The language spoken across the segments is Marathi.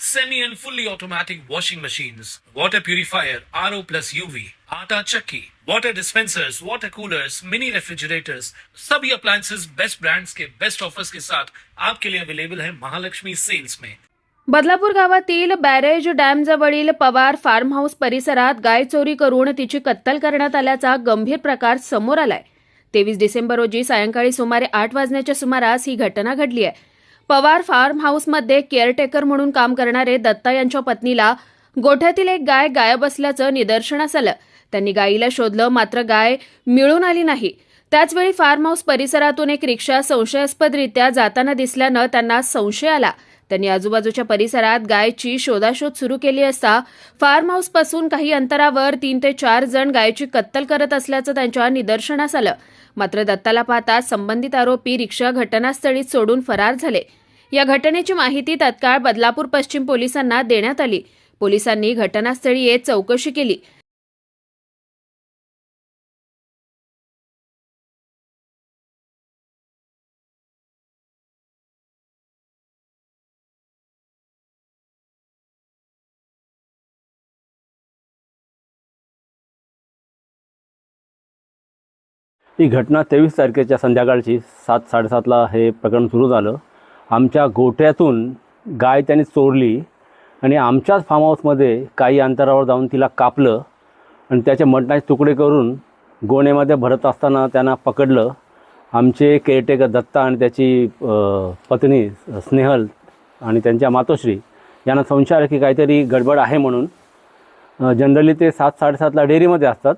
semi and fully automatic washing machines, water purifier, RO plus UV, आटा चक्की, water dispensers, water coolers, mini refrigerators, सभी appliances बेस्ट ब्रांड्स के बेस्ट ऑफर्स के साथ आपके लिए अवेलेबल है महालक्ष्मी सेल्स में बदलापूर गावातील बॅरेज डॅमजवळील पवार फार्म हाऊस परिसरात गाय चोरी करून तिची कत्तल करण्यात आल्याचा गंभीर प्रकार समोर आलाय. तेवीस डिसेंबर रोजी सायंकाळी सुमारे आठ वाजण्याच्या सुमारास ही घटना घडली आहे. पवार फार्म हाऊसमध्ये केअरटेकर म्हणून काम करणारे दत्ता यांच्या पत्नीला गोठ्यातील एक गाय गायब असल्याचं निदर्शनास आलं. त्यांनी गायीला शोधलं मात्र गाय मिळून आली नाही. त्याचवेळी फार्म हाऊस परिसरातून एक रिक्षा संशयास्पदरित्या जाताना दिसल्यानं त्यांना संशय आला. त्यांनी आजूबाजूच्या परिसरात गायची शोधाशोध सुरू केली असता फार्म हाऊसपासून काही अंतरावर तीन ते चार जण गायची कत्तल करत असल्याचं त्यांच्या निदर्शनास आलं. मात्र दत्ताला पाहता संबंधित आरोपी रिक्षा घटनास्थळीच सोडून फरार झाले. या घटनेची माहिती तत्काळ बदलापूर पश्चिम पोलिसांना देण्यात आली. पोलिसांनी घटनास्थळी येत चौकशी केली. ही घटना तेवीस तारखेच्या संध्याकाळची सात साडेसातला हे प्रकरण सुरू झालं. आमच्या गोठ्यातून गाय त्याने चोरली आणि आमच्याच फार्म हाऊसमध्ये काही अंतरावर जाऊन तिला कापलं आणि त्याचे मटणाचे तुकडे करून गोण्यामध्ये भरत असताना त्यांना पकडलं. आमचे केअरटेकर दत्ता आणि त्याची पत्नी स्नेहल आणि त्यांच्या मातोश्री यांना संशय आला की काहीतरी गडबड आहे म्हणून. जनरली ते सात साडेसातला डेअरीमध्ये असतात.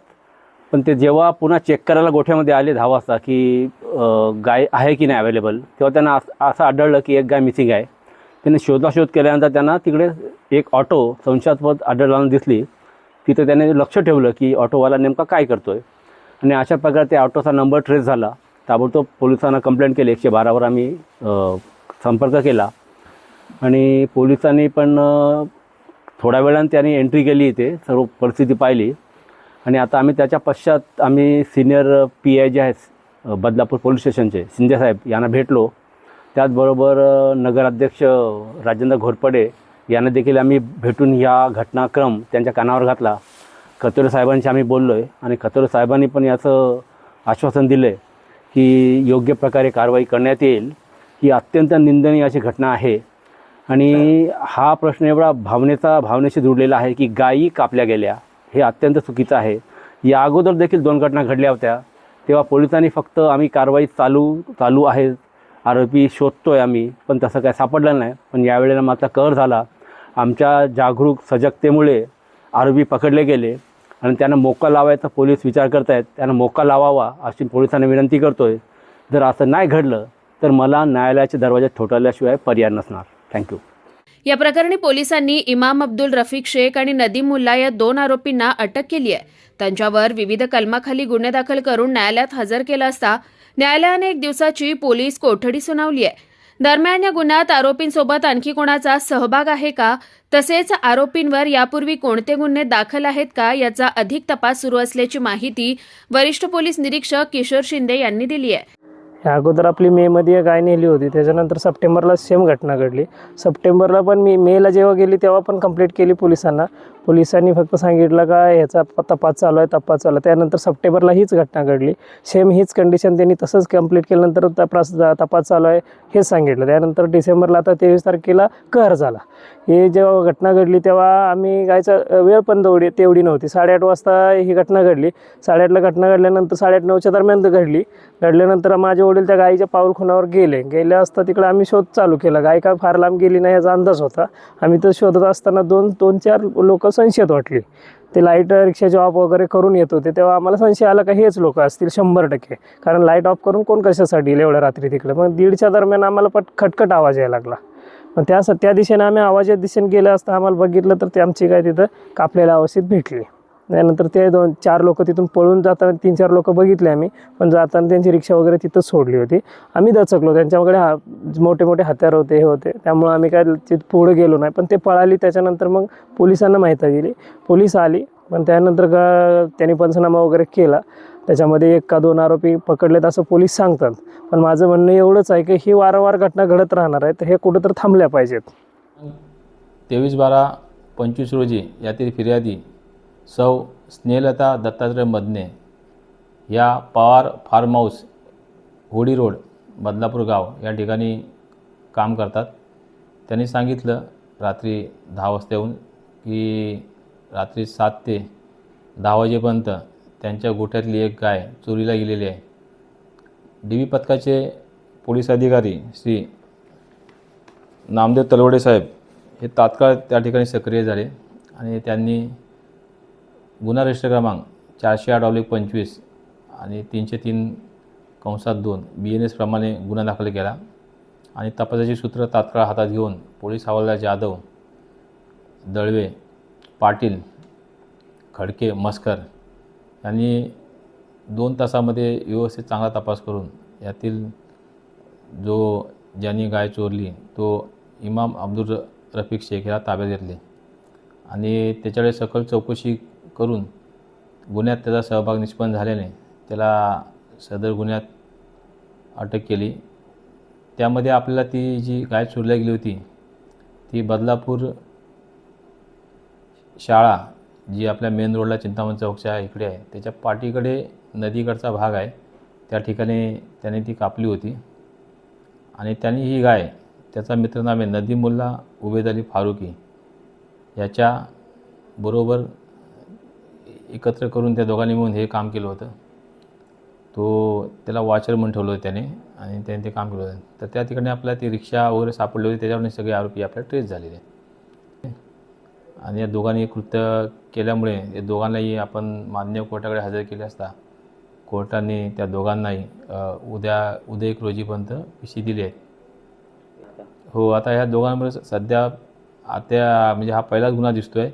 पण ते जेव्हा पुन्हा चेक करायला गोठ्यामध्ये आले दहा वाजता की गाय आहे की नाही अवेलेबल तेव्हा त्यांना अस असं आढळलं की एक गाय मिसिंग आहे. त्यांनी शोधाशोध केल्यानंतर त्यांना तिकडे एक ऑटो संशयास्पद आढळताना दिसली. तिथं त्याने लक्ष ठेवलं की ऑटोवाला नेमका काय करतो आहे आणि अशा प्रकारे त्या ऑटोचा नंबर ट्रेस झाला. ताबडतोब पोलिसांना कंप्लेंट केली. एकशे बारावर आम्ही संपर्क केला. आणि पोलिसांनी पण थोड्या वेळानं त्यांनी एंट्री केली इथे. सर्व परिस्थिती पाहिली. आणि आता आम्ही त्याच्या पश्चात आम्ही सिनियर पी आय जे आहेत बदलापूर पोलीस स्टेशनचे शिंदेसाहेब यांना भेटलो. त्याचबरोबर नगराध्यक्ष राजेंद्र घोरपडे यांना देखील आम्ही भेटून ह्या घटनाक्रम त्यांच्या कानावर घातला. खतोरे साहेबांशी आम्ही बोललो आहे आणि खतोरे साहेबांनी पण याचं आश्वासन दिलं आहे की योग्य प्रकारे कारवाई करण्यात येईल ही अत्यंत निंदनीय अशी घटना आहे. आणि हा प्रश्न एवढा भावनेचा भावनेशी जुडलेला आहे की गायी कापल्या गेल्या. हे अत्यंत चुकीचं आहे. या अगोदर देखील दोन घटना घडल्या होत्या. तेव्हा पोलिसांनी फक्त आम्ही कारवाई चालू चालू आहे. आरोपी शोधतो आहे आम्ही पण तसं काय सापडलं नाही. पण यावेळेला मात्र कर झाला. आमच्या जागरूक सजगतेमुळे आरोपी पकडले गेले. आणि त्यांना मोका लावायचा पोलीस विचार करत आहेत त्यांना मोका लावावा अशी पोलिसांना विनंती करतो आहे जर असं नाही घडलं तर मला न्यायालयाचे दरवाजे ठोठावल्याशिवाय पर्याय नसणार. थँक्यू या प्रकरणी पोलिसांनी इमाम अब्दुल रफिक शेख आणि नदीम मुल्ला या दोन आरोपींना अटक केली आहे. त्यांच्यावर विविध कलमाखाली गुन्हे दाखल करून न्यायालयात हजर केलं असता न्यायालयाने एक दिवसाची पोलीस कोठडी सुनावली आहे. दरम्यान या गुन्ह्यात आरोपींसोबत आणखी कोणाचा सहभाग आहे का? तसेच आरोपींवर यापूर्वी कोणते गुन्हे दाखल आहेत का? याचा अधिक तपास सुरू असल्याची माहिती वरिष्ठ पोलीस निरीक्षक किशोर शिंदे यांनी दिली आहे. या अगोदर आपली मेमध्ये एक गाय नेली होती त्याच्यानंतर सप्टेंबरला सेम घटना घडली. सप्टेंबरला पण मी मेला जेव्हा गेली तेव्हा पण कंप्लीट केली पोलिसांना. पोलिसांनी फक्त सांगितलं का ह्याचा तपास चालू आहे तपास चालू आहे. त्यानंतर सप्टेंबरला हीच घटना घडली. सेम हीच कंडिशन त्यांनी तसंच कंप्लीट केल्यानंतर तपास तपास चालू आहे हेच सांगितलं. त्यानंतर डिसेंबरला आता तेवीस तारखेला कहर झाला. हे जेव्हा घटना घडली तेव्हा आम्ही गायचा वेळ पण तेवढी तेवढी नव्हती. साडेआठ वाजता ही घटना घडली. साडेआठला घटना घडल्यानंतर साडेआठ नऊच्या दरम्यान घडली. घडल्यानंतर माझ्या वडील त्या गायीच्या पाऊल खुणावर गेले. गेले असता तिकडे आम्ही शोध चालू केला. गाय काय फार लांब गेली नाही याचा अंदाज होता. आम्ही तर शोधत असताना दोन दोन चार लोक संशयत वाटली. ते लाइट रिक्षाचे ऑफ वगैरे करून येत होते. तेव्हा आम्हाला संशय आला का हेच लोक असतील शंभर टक्के. कारण लाइट ऑफ करून कोण कशासाठी येईल एवढ्या रात्री तिकडे? मग दीडच्या दरम्यान आम्हाला पट खटखट आवाज यायला लागला. मग त्या त्या दिशेने आम्ही आवाजाच्या दिशेने गेलं असता आम्हाला बघितलं तर ते आमची काय तिथं कापलेल्या अवस्थेत भेटली. त्यानंतर ते दोन चार लोक तिथून पळून जाताना तीन चार लोक बघितले आम्ही. पण जाताना त्यांची रिक्षा वगैरे तिथंच सोडली होती. आम्ही दचकलो. त्यांच्याकडे हा मोठे मोठे हत्यार होते हे होते. त्यामुळे आम्ही काय तिथं पुढे गेलो नाही. पण ते पळाली. त्याच्यानंतर मग पोलिसांना माहिती दिली पोलीस आली. पण त्यानंतर का त्यांनी पंचनामा वगैरे केला. त्याच्यामध्ये एक का दोन आरोपी पकडलेत असं पोलीस सांगतात. पण माझं म्हणणं एवढंच आहे की ही वारंवार घटना घडत राहणार आहे. तर हे कुठं तर थांबल्या पाहिजेत. तेवीस बारा पंचवीस रोजी यातील फिर्यादी सौ स्नेहलता दत्तात्रय मदने या Pawar farm house Hodi road Badlapur गाव या ठिकाणी काम करतात. त्यांनी सांगितलं रात्री दहा वाजता येऊन की रात्री सात ते दहा वाजेपर्यंत त्यांच्या गोठ्यातली एक गाय चोरीला गेलेली आहे. डी व्ही पथकाचे पोलीस अधिकारी श्री नामदेव तलवडे साहेब हे तात्काळ त्या ठिकाणी सक्रिय झाले आणि त्यांनी गुन्हा रजिस्टर क्रमांक चारशे आठ ऑब्लिक पंचवीस आणि तीनशे तीन कंसात दोन बी एन एसप्रमाणे गुन्हा दाखल केला. आणि तपासाची सूत्र तात्काळ हातात घेऊन पोलीस हवालदार जाधव दळवे पाटील खडके मस्कर यांनी दोन तासामध्ये व्यवस्थित चांगला तपास करून यातील जो ज्यांनी गाय चोरली तो इमाम अब्दुल रफिक शेख ह्या ताब्यात घेतले. आणि त्याच्याकडे सकल चौकशी करून गुन्ह्यात त्याचा सहभाग निष्पन्न झाल्याने त्याला सदर गुन्ह्यात अटक केली. त्यामध्ये आपल्याला ती जी गाय सोडल्या गेली होती ती बदलापूर शाळा जी आपल्या मेन रोडला चिंतामण चौकच्या इकडे आहे त्याच्या पाठीकडे नदीकडचा भाग आहे. त्या ठिकाणी त्याने ती कापली होती. आणि त्यांनी ही गाय त्याचा मित्रनामे नदीमुल्ला उबेद अली फारुकी याच्या बरोबर एकत्र करून त्या दोघांनी मिळून हे काम केलं होतं. तो त्याला वॉचर म्हणून ठेवलं होतं त्याने आणि त्याने ते काम केलं होतं. तर त्या ठिकाणी आपल्याला ती रिक्षा वगैरे सापडली होती त्याच्यावर सगळे आरोपी आपल्याला ट्रेस झालेले आणि या दोघांनी हे कृत्य केल्यामुळे या दोघांनाही आपण मान्य कोर्टाकडे हजर केले असता कोर्टाने त्या दोघांनाही उद्या उद्या एक रोजीपर्यंत पिशी दिली आहे हो आता ह्या दोघांमुळे सध्या आता म्हणजे हा पहिलाच गुन्हा दिसतो आहे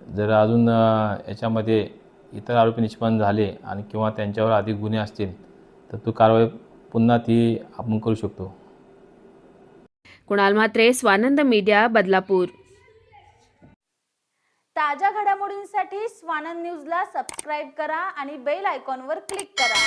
जर अजून याच्यामध्ये इतर आरोपी निष्पन्न झाले आणि किंवा त्यांच्यावर अधिक गुन्हे असतील तर तो कारवाई पुन्हा ती आपण करू शकतो. कुणाल म्हात्रे स्वानंद मीडिया बदलापूर. ताज्या घडामोडींसाठी स्वानंद न्यूजला सबस्क्राईब करा आणि बेल आयकॉनवर क्लिक करा.